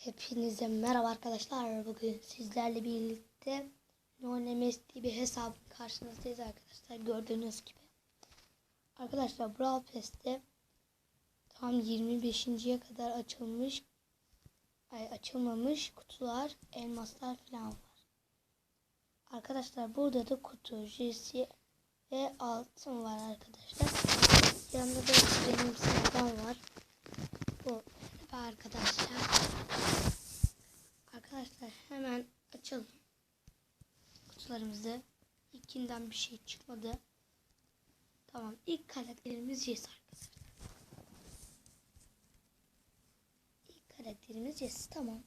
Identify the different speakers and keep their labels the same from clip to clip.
Speaker 1: Hepinize merhaba arkadaşlar. Bugün sizlerle birlikte NoNemes diye bir hesabın karşınızdayız arkadaşlar. Gördüğünüz gibi. Arkadaşlar Brawl Pass'te tam 25.ye kadar açılmış ay açılmamış kutular, elmaslar falan var. Arkadaşlar burada da kutu, JC ve altın var arkadaşlar. Yanında da benim sıradan var. Bu arkadaşlar. Arkadaşlar hemen açalım kutularımızı. İlkinden bir şey çıkmadı. Tamam ilk karakterimiz Jess arkadaşlar. İlk karakterimiz Jess tamam.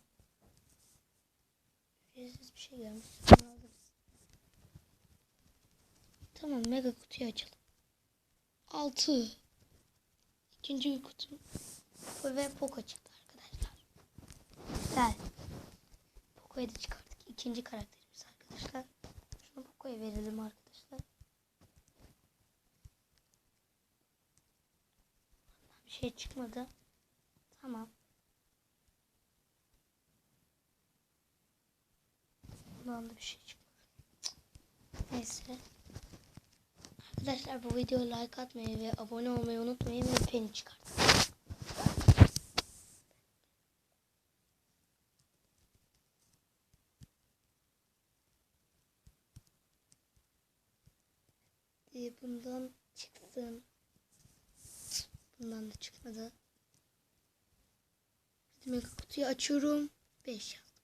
Speaker 1: Ücretsiz bir şey gelmiş. Tamam mega kutuyu açalım. 6 İkinci bir kutu ve Poco çıktı arkadaşlar. Güzel. Poco'yu da çıkardık. İkinci karakterimiz arkadaşlar. Şunu Poco'ya verelim arkadaşlar. Bir şey çıkmadı. Tamam. Bundan da bir şey çıkmadı. Neyse. Arkadaşlar bu videoya like atmayı ve abone olmayı unutmayın ve peni çıkartın. Ee, bundan çıksın. Bundan da çıkmadı. Mega kutuyu açıyorum. 5 yazdım.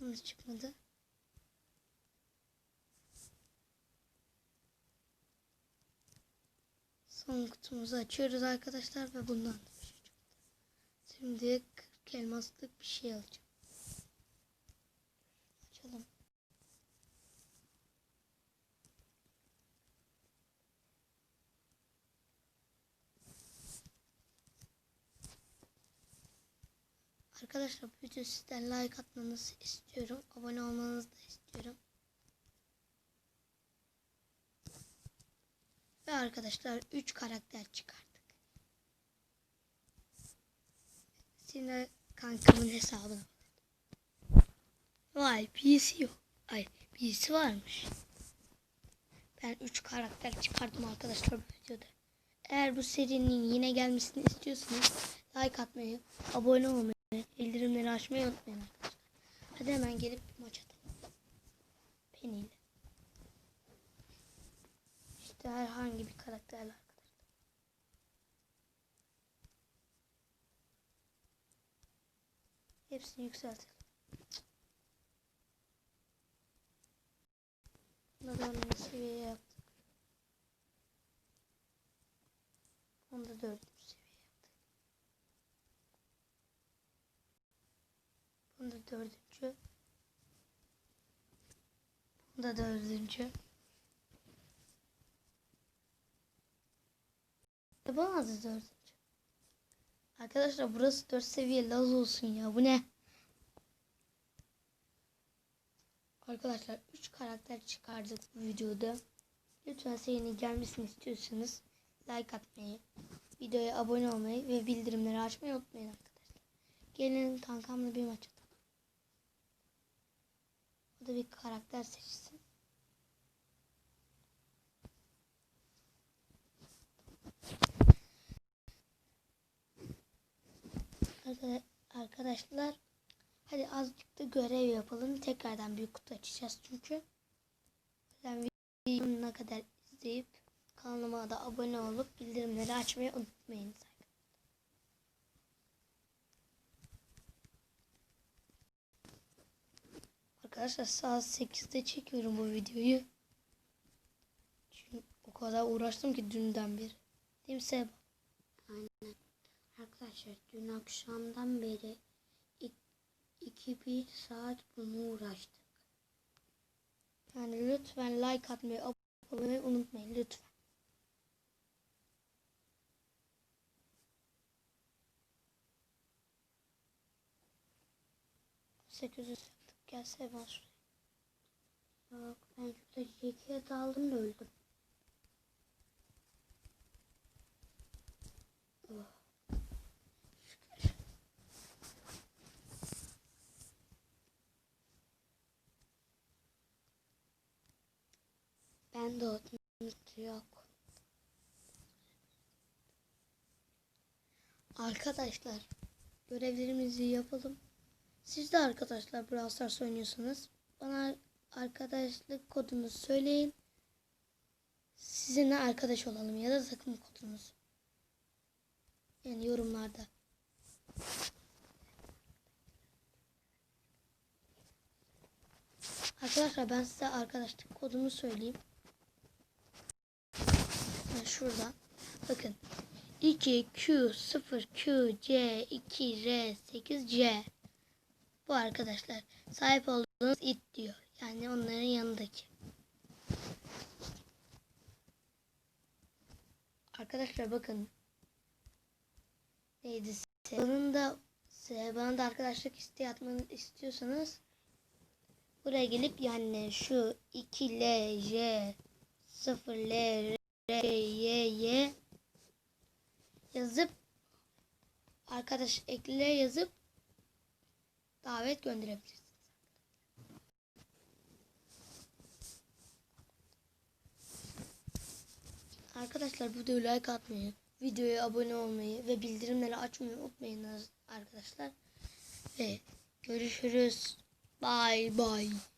Speaker 1: Bundan da çıkmadı. Son kutumuzu açıyoruz arkadaşlar ve bundan da bir şey çıktı. Şimdi 40 elmaslık bir şey alacağım. Açalım. Arkadaşlar bu videoyu sizden like atmanızı istiyorum. Abone olmanızı da istiyorum. Ve arkadaşlar 3 karakter çıkardık. Şimdi kankamın hesabına Vay birisi yok. Ay birisi varmış. Ben 3 karakter çıkardım arkadaşlar bu videoda. Eğer bu serinin yine gelmesini istiyorsanız like atmayı, abone olmayı, bildirimleri açmayı unutmayın arkadaşlar. Hadi hemen gelip maç atalım. Penny. İşte herhangi bir karakterle arkadaşlar. Hepsini yükseltelim. Onu seviyeye yaptık. Onu da dördüncü seviye yaptık. Bunu da dördüncü. Bunu da dördüncü. Yapamazdı dördüncü. Arkadaşlar burası dört seviye laz olsun ya. Bu ne? Arkadaşlar 3 karakter çıkardık bu videoda. Lütfen serinin gelmesini istiyorsanız like atmayı, videoya abone olmayı ve bildirimleri açmayı unutmayın arkadaşlar. Gelin kankamla bir maç atalım. O da bir karakter seçsin. Arkadaşlar hadi azıcık da görev yapalım. Tekrardan bir kutu açacağız çünkü. Ben videoyu ne kadar izleyip kanalıma da abone olup bildirimleri açmayı unutmayın. Arkadaşlar saat 8'de çekiyorum bu videoyu. Çünkü o kadar uğraştım ki dünden beri. Değil mi Seba?
Speaker 2: Aynen. Arkadaşlar dün akşamdan beri iki bir saat bunu uğraştık.
Speaker 1: Yani lütfen like atmayı, abone olmayı unutmayın lütfen. Sekiz yüz gelse ben.
Speaker 2: Yok ben şurada ikiye daldım da öldüm. Oh, ben de otmut yok.
Speaker 1: Arkadaşlar görevlerimizi yapalım. Siz de arkadaşlar Brawl Stars oynuyorsanız bana arkadaşlık kodunuzu söyleyin. Sizinle arkadaş olalım ya da takım kodunuz. Yani yorumlarda. Arkadaşlar ben size arkadaşlık kodumu söyleyeyim. Yani şuradan. Bakın 2 Q 0 Q C 2 R 8 C Bu arkadaşlar sahip olduğunuz it diyor. Yani onların yanındaki. Arkadaşlar bakın. Neydi? Bana da bana da arkadaşlık isteği atmanı istiyorsanız buraya gelip yani şu 2 L J 0 L R Y Y yazıp arkadaş ekle yazıp davet gönderebilirsiniz. Arkadaşlar videoya like atmayı, videoya abone olmayı ve bildirimleri açmayı unutmayın arkadaşlar. Ve görüşürüz. Bye bye.